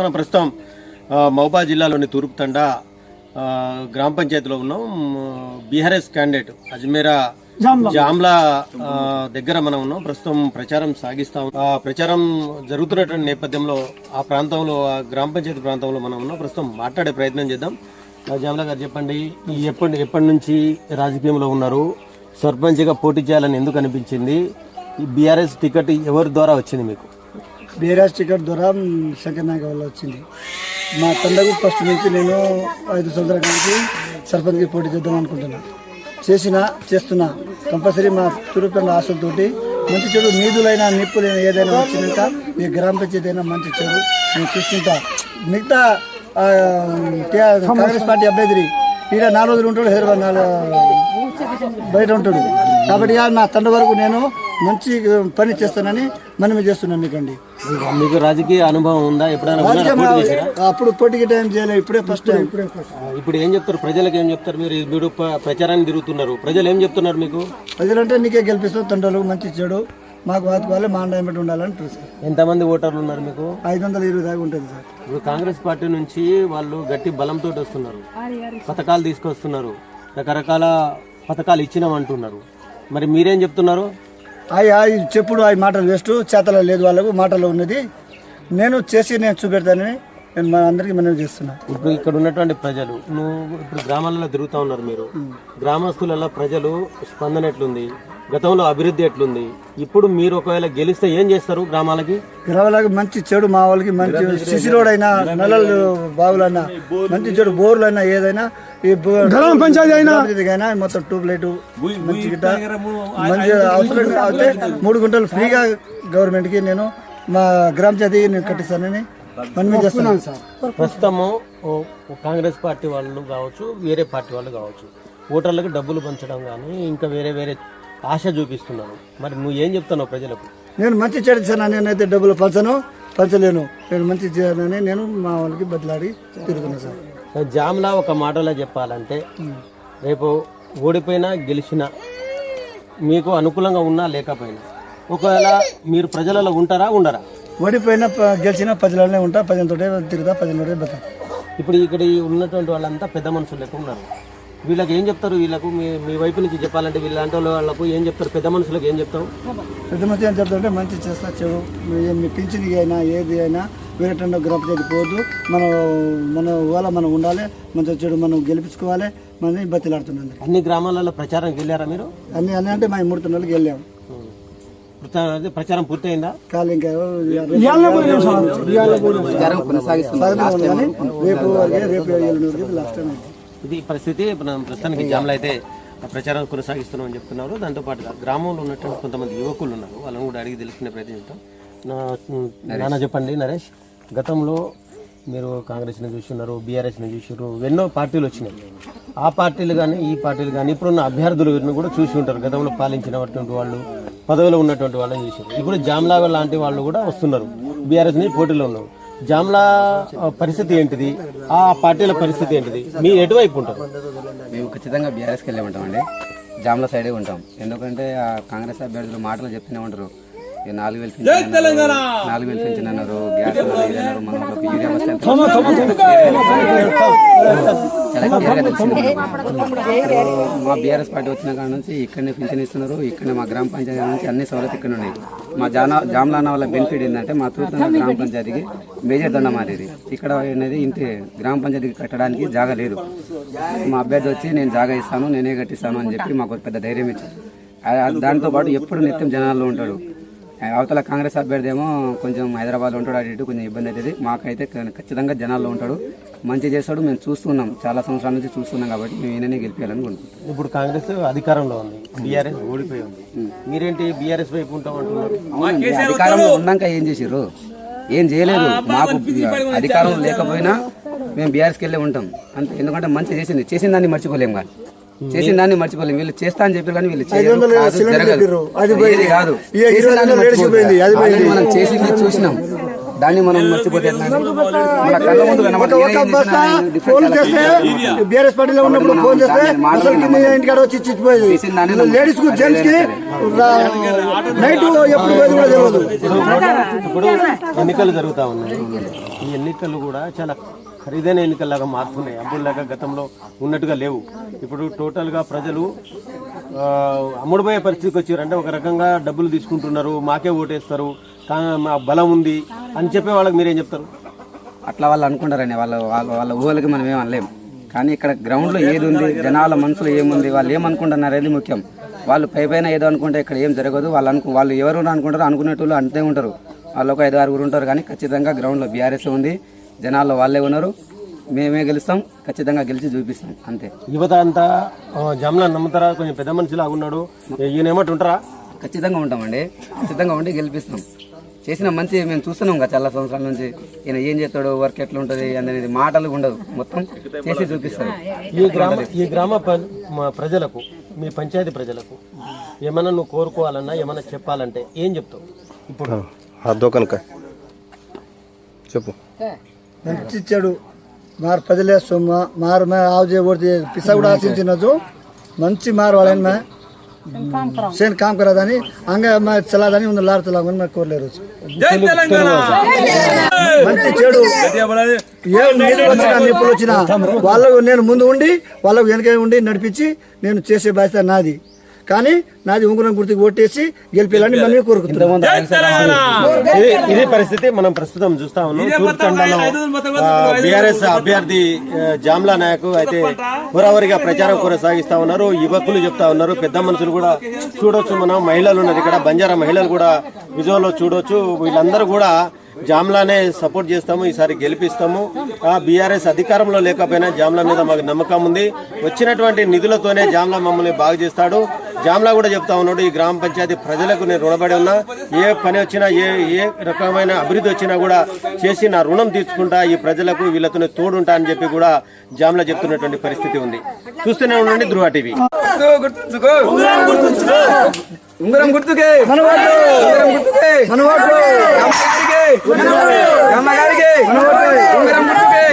మనం ప్రస్తుతం మహబూబాద్ జిల్లాలోని తూర్పు తండా గ్రామ పంచాయతీలో ఉన్నాం. BRS candidate Ajmeera Jamla. దగ్గర మనం ఉన్నాం. ప్రస్తుతం ప్రచారం సాగిస్తాం ఆ ప్రచారం జరుగుతున్నటువంటి నేపథ్యంలో ఆ ప్రాంతంలో ఆ గ్రామ పంచాయతీ ప్రాంతంలో మనం ఉన్నాం. ప్రస్తుతం మాట్లాడే ప్రయత్నం చేద్దాం. జామ్లా గారు చెప్పండి ఎప్పటి ఎప్పటి నుంచి రాజకీయంలో ఉన్నారు? సర్పంచ్గా పోటీ చేయాలని ఎందుకు అనిపించింది? ఈ బీఆర్ఎస్ టికెట్ ఎవరి ద్వారా వచ్చింది మీకు? బీరాజ్ టికెట్ ద్వారా శంకర్ నాయక్ వల్ల వచ్చింది. మా తండకు ఫస్ట్ నుంచి నేను ఐదు సంవత్సరాల నుంచి సర్పంచ్కి పోటీ చేద్దాం అనుకుంటున్నా. చేసిన చేస్తున్నా కంపల్సరీ మా తిరుపతి ఆశలతోటి మంచి చెడు నీధులైనా నిప్పులైనా ఏదైనా వచ్చినాక మీ గ్రామ పంచాయతీ అయినా మంచి చెడు నేను చూసుకుంటా. మిగతా కాంగ్రెస్ పార్టీ అభ్యర్థి ఈడ నాలుగు రోజులు ఉంటాడు హైదరాబాద్ నాలుగు బయట ఉంటాడు. కాబట్టి నా తండ్రి వరకు నేను మంచి పని చేస్తానని మనమే చేస్తున్నాను మీకండి. మీకు రాజకీయ అనుభవం ఉందా? ఎప్పుడైనా? అప్పుడు పోటీకి టైం చేయలేదు ఇప్పుడే ఫస్ట్ టైం ఇప్పుడు ఏం చెప్తారు? ప్రజలకు ఏం చెప్తారు? మీరు మీరు ప- ప్రచారానికి తిరుగుతున్నారు. ప్రజలు ఏం చెప్తున్నారు మీకు? ప్రజలంటే నీకే గెలిపిస్తాం తండ్రులకు మంచి చెడు. మాకు వాతుకోవాలి మా అండమెంట్ ఉండాలని సార్. ఎంతమంది ఓటర్లు ఉన్నారు మీకు? ఐదు వందల ఇరవై దాకా ఉంటుంది సార్. ఇప్పుడు కాంగ్రెస్ పార్టీ నుంచి వాళ్ళు గట్టి బలంతో వస్తున్నారు. పథకాలు తీసుకొస్తున్నారు. రకరకాల పథకాలు ఇచ్చినామంటున్నారు. మరి మీరేం చెప్తున్నారు? అవి అవి చెప్పుడు అవి మాటలు వేస్ట్ చేతలో లేదు వాళ్ళకు మాటలో ఉన్నది. నేను చేసి నేను చూపెడతానని నేను మా అందరికీ మనం చేస్తున్నా. ఇప్పుడు ఇక్కడ ఉన్నటువంటి ప్రజలు నువ్వు ఇప్పుడు గ్రామాలలో తిరుగుతూ ఉన్నారు మీరు. గ్రామస్తులలో ప్రజలు స్పందన ఎట్లుంది? గతంలో అభివృద్ధి ఎట్లుంది? ఇప్పుడు మీరు ఒకవేళ గెలిస్తే ఏం చేస్తారు గ్రామాలకి? గ్రామాలకు మంచి చెడు మా వాళ్ళకి మంచి సిసి రోడ్ అయినా నల్లలు బావులైనా మంచి చెడు బోర్లు అయినా ఏదైనా ఈ గ్రామ పంచాయతీ అయినా. మొత్తం ట్యూబ్ లైట్ మంచి గిట్ట. మంచి అవసరం అయితే మూడు గుంటలు ఫ్రీగా గవర్నమెంట్కి నేను మా గ్రామ పంచాయతీ నేను కట్టిస్తానని ప్రస్తుతము కాంగ్రెస్ పార్టీ వాళ్ళు కావచ్చు వేరే పార్టీ వాళ్ళు కావచ్చు ఓటర్లకు డబ్బులు పంచడం కానీ ఇంకా వేరే వేరే ఆశ చూపిస్తున్నారు. మరి నువ్వు ఏం చెప్తున్నావు ప్రజలకు? నేను మంచి చేశాను నేనైతే డబ్బులు పంచను పంచలేను. నేను మంచి చేయాలని నేను మా వాళ్ళకి బదిలాడి తిరుగుతున్నా సార్. జామ్లా ఒక మాటలో చెప్పాలంటే రేపు ఓడిపోయినా గెలిచినా మీకు అనుకూలంగా ఉన్నా లేకపోయినా ఒకవేళ మీరు ప్రజలలో ఉంటారా ఉండరా? ఓడిపోయినా గెలిచినా ప్రజలనే ఉంటా ప్రజలతో తిరుగుతా ప్రజలతో బతా ఇప్పుడు ఇక్కడ ఉన్నటువంటి వాళ్ళంతా పెద్ద మనుషులు లెక్క ఉన్నారు. వీళ్ళకి ఏం చెప్తారు? వీళ్ళకు మీ మీ వైపు నుంచి చెప్పాలంటే వీళ్ళంటి వాళ్ళకు ఏం చెప్తారు? పెద్ద మనుషులకు ఏం చెప్తాం పెద్ద మంచి ఏం చెప్తుంటే మంచి చేస్తా చెడు. మీ- పింఛన్కి అయినా ఏది అయినా వేరే టెండో గ్రామ పంచాయతీ పోదు. మనం మన వాళ్ళ మనం ఉండాలి మంచి చెడు మనం గెలిపించుకోవాలి మనని బతిలాడుతున్నాం. అన్ని గ్రామాలలో ప్రచారానికి వెళ్ళారా మీరు? అన్ని అన్నీ అంటే మా మూడు నెలలకు వెళ్ళాం. ప్రచారం పూర్తయిందా. ఇది పరిస్థితి. మనం ప్రస్తుతానికి జామ్లో అయితే ప్రచారం కొనసాగిస్తున్నామని చెప్తున్నారు. దాంతో పాటుగా గ్రామంలో ఉన్నటువంటి కొంతమంది యువకులు ఉన్నారు. వాళ్ళని కూడా అడిగి తెలుసుకునే ప్రయత్నం చేద్దాం. నా నాన్న చెప్పండి నరేష్. గతంలో మీరు కాంగ్రెస్ని చూస్తున్నారు బీఆర్ఎస్ని చూసారు ఎన్నో పార్టీలు వచ్చినాయి. ఆ పార్టీలు కానీ ఈ పార్టీలు కానీ ఇప్పుడున్న అభ్యర్థులను కూడా చూసి ఉంటారు. గతంలో పాలించినటువంటి వాళ్ళు పదవిలో ఉన్నటువంటి వాళ్ళని చూసారు ఇప్పుడు జామ్లా లాంటి వాళ్ళు కూడా వస్తున్నారు. బీఆర్ఎస్ని పోటీలో ఉన్నారు. జామ్లా పరిస్థితి ఏంటిది? ఆ పార్టీల పరిస్థితి ఏంటిది? మీ ఎటువైపు ఉంటారు? మేము ఖచ్చితంగా బీఆర్ఎస్కి వెళ్ళే ఉంటామండి సైడే ఉంటాం. ఎందుకంటే ఆ కాంగ్రెస్ అభ్యర్థులు మాటలు చెప్తూనే ఉంటారు. నాలుగు వేలు పెంచిన అన్నారు, నాలుగు వేలు పెంచిన అన్నారు. గ్యాస్ అన్నారు మన యూరియా. మా బీఆర్ఎస్ పార్టీ వచ్చిన కాడ నుంచి ఇక్కడనే పింఛన్ ఇస్తున్నారు. ఇక్కడనే మా గ్రామ పంచాయతీ నుంచి అన్ని సౌలభ్యం ఇక్కడ ఉన్నాయి. మా జానా జామ్లానా వల్ల బెనిఫిట్ ఏంటంటే మా తూర్పున గ్రామ పంచాయతీకి మేజర్ దండ మారేది. ఇక్కడ అనేది ఇంటి గ్రామ పంచాయతీకి కట్టడానికి జాగా లేదు. మా అభ్యర్థి వచ్చి నేను జాగా ఇస్తాను నేనే కట్టిస్తాను అని చెప్పి మాకు పెద్ద ధైర్యం ఇచ్చారు. ఆ- దాంతో పాటు ఎప్పుడు నిత్యం జనాల్లో ఉంటాడు. అవతల కాంగ్రెస్ అభ్యర్థి ఏమో కొంచెం హైదరాబాద్లో ఉంటాడు అటు ఇటు కొంచెం ఇబ్బంది అవుతుంది. మాకైతే ఖచ్చితంగా జనాల్లో ఉంటాడు. మంచి చేస్తాడు మేము చూస్తున్నాం. చాలా సంవత్సరాల నుంచి చూస్తున్నాం కాబట్టి మేము ఈయననే గెలిపించాలని అనుకుంటున్నాం ఇప్పుడు కాంగ్రెస్ అధికారంలో ఉంది బీఆర్ఎస్ ఓడిపోయి ఉంది. మీరేంటి బీఆర్ఎస్ వైపు ఉంటాం అంటున్నారు అవునండి, అధికారంలో ఉన్నాక ఏం చేసిర్రు? ఏం చేయలేదు. మాకు అధికారం లేకపోయినా మేము బీఆర్ఎస్కి వెళ్ళి ఉంటాం. అంతే. ఎందుకంటే మంచి చేసింది. చేసిన దాన్ని మర్చిపోలేం కానీ. చేసిన దాన్ని మర్చిపోలేం. వీళ్ళు చేస్తా అని చెప్పారు కానీ వీళ్ళు జరగదు. అది కాదు. మనం చేసింది చూసినాం. దాన్ని మనం మర్చిపోతే ఫోన్ చేస్తే బీఆర్ఎస్ పార్టీలో ఉన్నప్పుడు ఫోన్ చేస్తే అసలు కింద ఇంటికాడ వచ్చి చిచ్చిపోయేది లేడీస్కు జెంట్స్కి నైట్ ఎప్పుడు పోయేది కూడా తెలియదు ఇప్పుడు ఎన్నికలు జరుగుతూ ఉన్నాయి. ఈ ఎన్నికలు కూడా చాలా ఖరీదైన ఎన్నికల్లాగా మారుతున్నాయి. అప్పుడులాగా గతంలో ఉన్నట్టుగా లేవు. ఇప్పుడు టోటల్గా ప్రజలు అమ్ముడుపోయే పరిస్థితికి వచ్చారంటే ఒక రకంగా డబ్బులు తీసుకుంటున్నారు మాకే ఓటేస్తారు మా బలం ఉంది అని చెప్పే వాళ్ళకి మీరేం చెప్తారు? అట్లా వాళ్ళు అనుకుంటారని వాళ్ళ వాళ్ళ వాళ్ళ ఊహలకి మనం ఏం అనలేము కానీ ఇక్కడ గ్రౌండ్లో ఏది ఉంది జనాల మనసులో ఏముంది వాళ్ళు ఏమనుకుంటున్నారు అనేది ముఖ్యం. వాళ్ళు పై పైన ఏదో అనుకుంటే ఇక్కడ ఏం జరగదు. వాళ్ళు అనుకు వాళ్ళు ఎవరు అనుకుంటారో అనుకునేటోళ్ళు అంతే ఉంటారు. వాళ్ళు ఒక ఐదు ఆరుగురు ఉంటారు. కానీ ఖచ్చితంగా గ్రౌండ్లో బీఆర్ఎస్ ఉంది. జనాల్లో వాళ్ళే ఉన్నారు. మేమే గెలుస్తాం. ఖచ్చితంగా గెలిచి చూపిస్తాం. అంతే. యువత అంతా జమ్లా నమ్ముతారా? కొంచెం పెద్ద మనిషి లాగున్నాడు ఈయన ఏమంటుంటారా ఖచ్చితంగా ఉంటామండి. ఖచ్చితంగా ఉండి గెలిపిస్తాం. చేసిన మంచి మేము చూస్తున్నాం కదా చాలా సంవత్సరాల నుంచి. ఈయన ఏం చేస్తాడు? వర్క్ ఎట్లా ఉంటుంది? అనేది మాటలు ఉండదు. మొత్తం చేసి చూపిస్తారు. ఈ గ్రామ ఈ గ్రామ ప్రజలకు మీ పంచాయతీ ప్రజలకు ఏమైనా నువ్వు కోరుకోవాలన్నా ఏమైనా చెప్పాలంటే ఏం చెప్తావు? ఇప్పుడు. చెప్పు. మంచి చెడు మారు పదిలే సొమ్మ మారు మే ఆవు ఓడితే పిసా కూడా ఆశించినచ్చు మంచి మారు వాళ్ళని సేన్ కామ్ కరాదని అంగ మా చలాదని ఉన్న లారు చలామని నాకు కోరలేరు. మంచి చెడు ఏ నిధులు వచ్చినా నిప్పులు వచ్చినా వాళ్ళకు నేను ముందు ఉండి వాళ్ళకు వెనక ఉండి నడిపించి నేను చేసే బాధ్యత నాది. కానీ నాది ఉంగరం గుర్తుకు ఓటేసి గెలిపేయాలని మనం కోరుకుంటున్నాం. ఇది పరిస్థితి మనం ప్రస్తుతం చూస్తా ఉన్నాం. బీఆర్ఎస్ అభ్యర్థి జామ్లా నాయక్ అయితే హురావరిగా ప్రచారం కొనసాగిస్తా ఉన్నారు. యువకులు చెప్తా ఉన్నారు. పెద్ద మనుషులు కూడా చూడొచ్చు మనం. మహిళలు ఉన్నారు ఇక్కడ. బంజారా మహిళలు కూడా విజువల్లో చూడొచ్చు. వీళ్ళందరూ కూడా జామ్లానే సపోర్ట్ చేస్తాము. ఈసారి గెలిపిస్తాము. ఆ బీఆర్ఎస్ అధికారంలో లేకపోయినా జామ్లా మీద మాకు నమ్మకం ఉంది. వచ్చినటువంటి నిధులతోనే జామ్లా మమ్మల్ని బాగు చేస్తాడు. జామ్లా కూడా చెప్తా ఉన్నాడు ఈ గ్రామ పంచాయతీ ప్రజలకు నేను రుణపడి ఉన్నా. ఏ పని వచ్చినా ఏ ఏ రకమైన అభివృద్ధి వచ్చినా కూడా చేసి నా రుణం తీర్చుకుంటా ఈ ప్రజలకు వీళ్ళతోనే తోడుంటా అని చెప్పి కూడా జామ్లా చెప్తున్నటువంటి పరిస్థితి ఉంది. చూస్తూనే ఉండండి ధృవ టీవీ. గుర్తుంచుకో ఉంగరం గుర్తుకే. ఉంగరం గుర్తుకే. అమ్మగారికి. ఉంగరం గుర్తుకే.